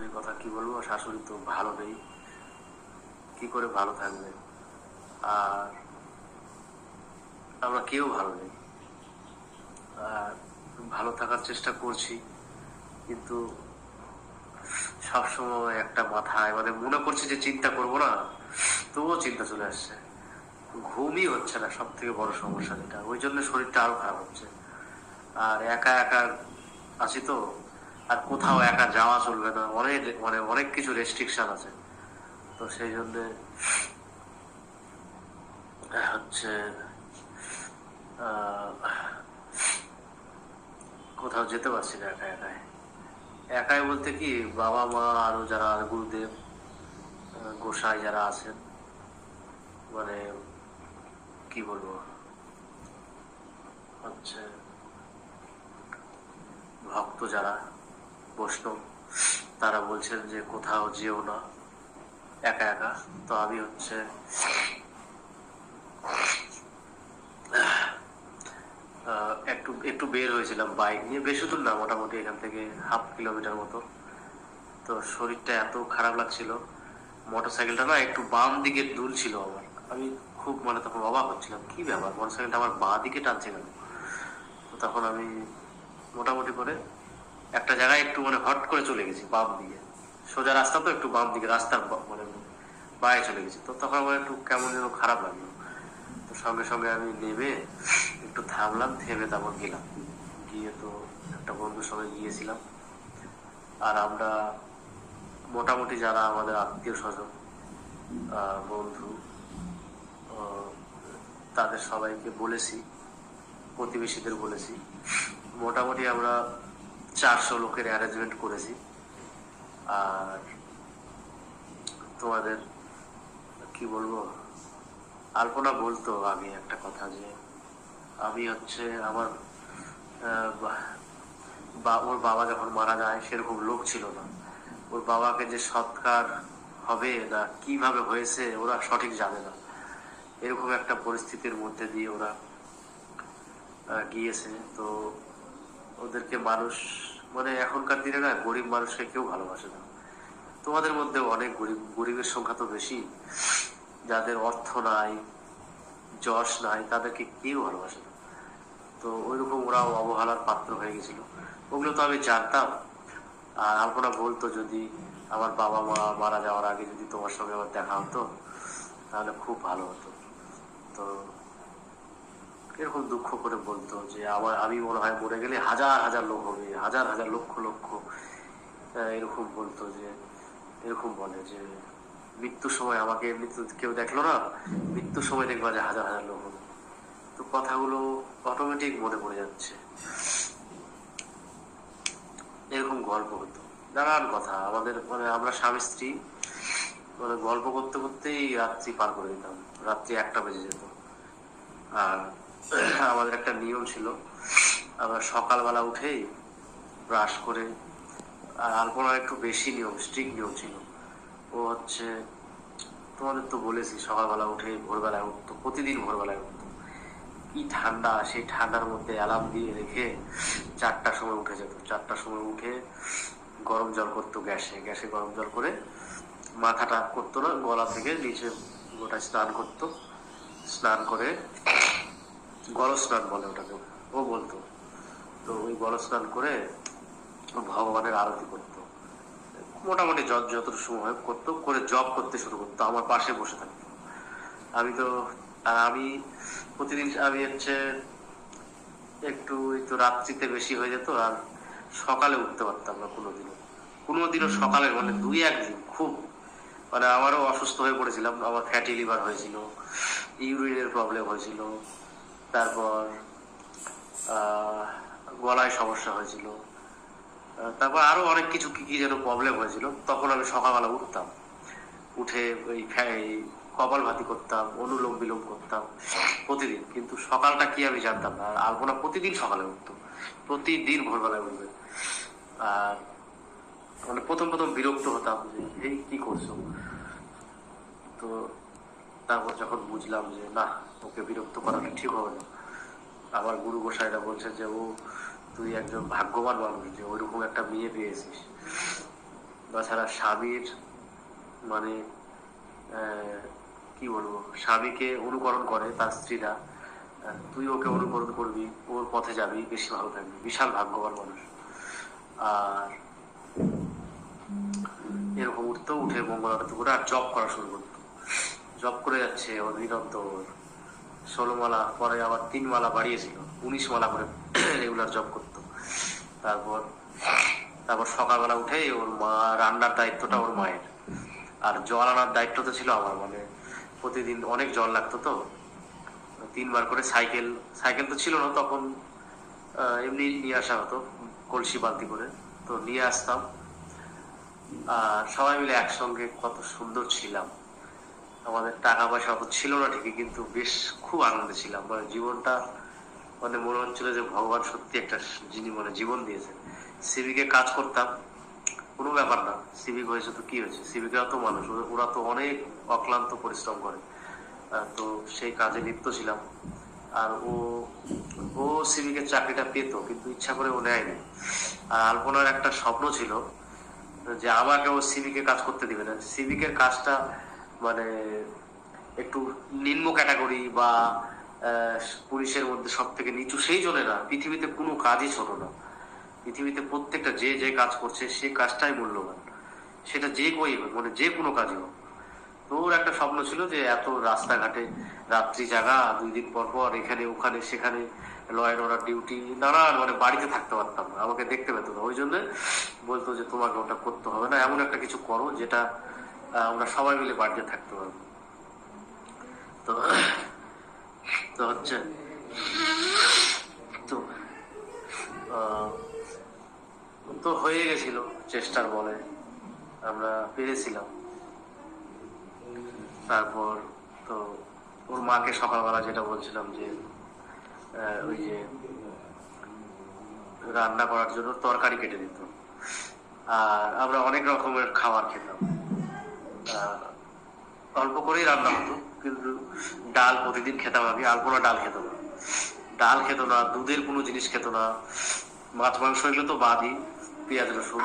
শাশুড়ির কথা কি বলব? শাশুড়ি তো ভালো নেই। কি করে ভালো থাকবে? আর আমরা কেউ ভালো নেই। আর ভালো থাকার চেষ্টা করছি, কিন্তু সবসময় একটা মাথায় মানে মনে করছি যে চিন্তা করব না, তবুও চিন্তা চলে আসছে। ঘুমই হচ্ছে না সব থেকে বড় সমস্যা যেটা। ওই জন্য শরীরটা আরও খারাপ হচ্ছে। আর একা একা আছি তো আর কোথাও একা যাওয়া চলবে না। অনেক মানে অনেক কিছু রেস্ট্রিকশন আছে। তো সেই জন্য হচ্ছে কোথাও যেতে পারছি না একা একাই। একাই বলতে কি, বাবা মা আরও যারা গুরুদেব গোসাই যারা আছেন মানে কি বলব, হচ্ছে, ভক্ত যারা বৈষ্ণব তারা বলছেন যে কোথাও যেও না। একা একা। তো আমি হচ্ছে একটু একটু বের হয়েছিলাম বাইক নিয়ে। বেশি দূর না, মোটামুটি এখান থেকে হাফ কিলোমিটার মতো। তো শরীরটা এত খারাপ লাগছিল। মোটর সাইকেলটা না একটু বাম দিকে দুল ছিল আমার। আমি খুব মানে তখন অবাক হচ্ছিলাম, কি ব্যাপার? মোটর সাইকেলটা আমার বাঁ দিকে টানছে কেন? তখন আমি মোটামুটি করে একটা জায়গায় একটু মানে হট করে চলে গেছি, বাম দিকে। সোজা রাস্তা তো একটু বাম দিকে, রাস্তার মানে বাইরে চলে গেছি। তো তখন আমার একটু কেমন যেন খারাপ লাগল। তো সঙ্গে সঙ্গে আমি নেমে একটু থামলাম, থেমে তারপর গেলাম। গিয়ে তো একটা বন্ধুর সঙ্গে গিয়েছিলাম। আর আমরা মোটামুটি যারা আমাদের আত্মীয় স্বজন বন্ধু তাদের সবাইকে বলেছি, প্রতিবেশীদের বলেছি। মোটামুটি আমরা চারশো লোকের অ্যারেঞ্জমেন্ট করেছি। আর তোমাদের কি বলব? আলপনা বলতো আমি একটা কথা যে, আমি হচ্ছে আমার ওর বাবা যখন মারা যায় সেরকম লোক ছিল না। ওর বাবাকে যে সৎকার হবে না কীভাবে হয়েছে ওরা সঠিক জানে না। এরকম একটা পরিস্থিতির মধ্যে দিয়ে ওরা গিয়েছে। তো ওদেরকে মানুষ মানে এখনকার দিনে না গরিব মানুষকে কেউ ভালোবাসে না। তোমাদের মধ্যে অনেক গরিব, গরিবের সংখ্যা তো বেশি। যাদের অর্থ নাই, যশ নাই, তাদেরকে কেউ ভালোবাসে না। তো ওইরকম ওরা অবহেলার পাত্র হয়ে গেছিল। ওগুলো তো আমি জানতাম। আর আলপনা বলতো, যদি আমার বাবা মা মারা যাওয়ার আগে যদি তোমার সঙ্গে আমার দেখা হতো, তাহলে খুব ভালো হতো। তো এরকম দুঃখ করে বলতো যে আমার, আমি মনে হয় মরে গেলে হাজার হাজার লোক হবে, হাজার হাজার লক্ষ লক্ষ এরকম বলতো যে, এরকম বলে যে, মৃত্যুর সময় আমাকে তো কেউ দেখল না? মৃত্যুর সময় দেখবা যে হাজার হাজার লোক হবে। তো কথাগুলো অটোমেটিক মনে পড়ে যাচ্ছে। এরকম গল্প হতো। নানান কথা। আমাদের মানে আমরা স্বামী, স্ত্রী মানে গল্প করতে করতেই রাত্রি পার করে দিতাম। রাত্রি একটা বেজে যেত। আর আমাদের একটা নিয়ম ছিল। আমরা সকালবেলা উঠেই ব্রাশ করে, আর আলপনার একটু বেশি নিয়ম স্ট্রিক্ট নিয়ম ছিল। ও হচ্ছে, তোমাদের তো বলেছি, সকালবেলা উঠে ভোরবেলায় উঠতো, প্রতিদিন ভোরবেলায় উঠতো। কি ঠান্ডা, সেই ঠান্ডার মধ্যে অ্যালার্ম দিয়ে রেখে চারটার সময় উঠে যেত। চারটার সময় উঠে গরম জল করতো গ্যাসে। গ্যাসে গরম জল করে মাথাটা করতো না, গলা থেকে নিচে গোটা স্নান করতো। স্নান করে গল স্নান বলে ওটাকে। ও বলতো, তো ওই গল স্নান করে ভগবানের আরতি করতো। মোটামুটি যত যতটুকু সময় করতো, করে জব করতে শুরু করতো, আমার পাশে বসে থাকতো। আমি তো আর আমি প্রতিদিন আমি হচ্ছে একটু একটু রাত্রিতে বেশি হয়ে যেত, আর সকালে উঠতে পারতাম না কোনোদিনও। কোনোদিনও সকালে মানে দুই একদিন খুব। মানে আমারও অসুস্থ হয়ে পড়েছিলাম, আমার ফ্যাটি লিভার হয়েছিল ইউরিনের প্রবলেম হয়েছিল। তারপর গলায় সমস্যা হয়েছিল। তারপর আরও অনেক কিছু কি কি যেন প্রবলেম হয়েছিল। তখন আমি সকালবেলা উঠতাম। উঠে ওই কপাল ভাতি করতাম, অনুলোম বিলোম করতাম প্রতিদিন। কিন্তু সকালটা কি আমি জানতাম না। আলপনা প্রতিদিন সকালে উঠতো। প্রতিদিন ভোরবেলায় উঠবে। আর মানে প্রথম প্রথম বিরক্ত হতাম যে, এই কি করছ? তো তারপর যখন বুঝলাম যে, না ওকে বিরক্ত করাটা ঠিক হবে না। আবার গুরু গোসাইরা বলছে যে, ও, তুই একজন ভাগ্যবান মানুষ যে ওইরকম একটা মেয়ে পেয়েছিস। তাছাড়া স্বামীর মানে কি বলব, স্বামীকে অনুকরণ করে তার স্ত্রীরা, তুই ওকে অনুকরণ করবি ওর পথে যাবি, বেশি ভালো থাকবি। বিশাল ভাগ্যবান মানুষ। আর এরকম উঠতো উঠে মঙ্গল আরতি করে আর জব করা শুরু করতো জব করে যাচ্ছে ওর নিরন্তর ষোলো মালা পরে আবার তিন মালা বাড়িয়েছিল, উনিশ মালা করে রেগুলার জব করতো। তারপর তারপর সকালবেলা উঠে ওর মা রান্নার দায়িত্বটা ওর মায়ের। আর জল আনার দায়িত্ব তো ছিল আমার মানে প্রতিদিন অনেক জল লাগতো তো। তিনবার করে সাইকেল সাইকেল তো ছিল না তখন এমনি নিয়ে আসা হতো, কলসি বালতি করে। তো নিয়ে আসতাম। আর সবাই মিলে একসঙ্গে কত সুন্দর ছিলাম। আমাদের টাকা পয়সা অত ছিল না ঠিকই, কিন্তু বেশ খুব আনন্দে ছিলাম। মানে জীবনটা মানে মনে হচ্ছিল যে ভগবান সত্যি একটা যিনি মানে জীবন দিয়েছে সিভিকে কাজ করতাম, কোনো ব্যাপার না। সিভিক হয়েছে তো কি হয়েছে? সিভিকরা তো মানুষ, ওরা- তো অনেক অক্লান্ত পরিশ্রম করে। তো সেই কাজে লিপ্ত ছিলাম। আর ও ও সিভিকের চাকরিটা পেতো, কিন্তু ইচ্ছা করে ও নেয়নি। আর আলপনার একটা স্বপ্ন ছিল যে আমাকে ও সিভিকে কাজ করতে দিবে না। সিভিকের কাজটা মানে একটু নিম্ন ক্যাটাগরি বা পুলিশের মধ্যে সব থেকে নিচু সেই জন্য না পৃথিবীতে কোনো কাজই ছোট না। পৃথিবীতে প্রত্যেকটা যে যে কাজ করছে সে কাজটাই মূল্যবান। সেটা যে কই মানে যে কোনো কাজই হোক। ওর একটা স্বপ্ন ছিল যে এত রাস্তাঘাটে রাত্রি জাগা, দুই দিন পর পর এখানে, ওখানে, সেখানে লয়ের অর্ডার ডিউটি নানান মানে বাড়িতে থাকতে পারতাম না। আমাকে দেখতে পেতো না। ওই জন্য বলতো যে তোমাকে ওটা করতে হবে না, এমন একটা কিছু করো যেটা আমরা সবাই মিলে বাড়িতে থাকতে পারব। তো তো হচ্ছে, তো তো হয়ে গেছিল চেষ্টার বলে। আমরা পেরেছিলাম। তারপর তো ওর মাকে সকালবেলা যেটা বলছিলাম যে ওই যে রান্না করার জন্য তরকারি কেটে দিত। আর আমরা অনেক রকমের খাবার খেতাম। অল্প করেই রান্না হতো, কিন্তু ডাল প্রতিদিন খেতাম আমি আলপনা ডাল খেত না। ডাল খেত না, দুধের কোনো জিনিস খেত না। মাছ, মাংস এগুলো তো বাদই, পেঁয়াজ, রসুন।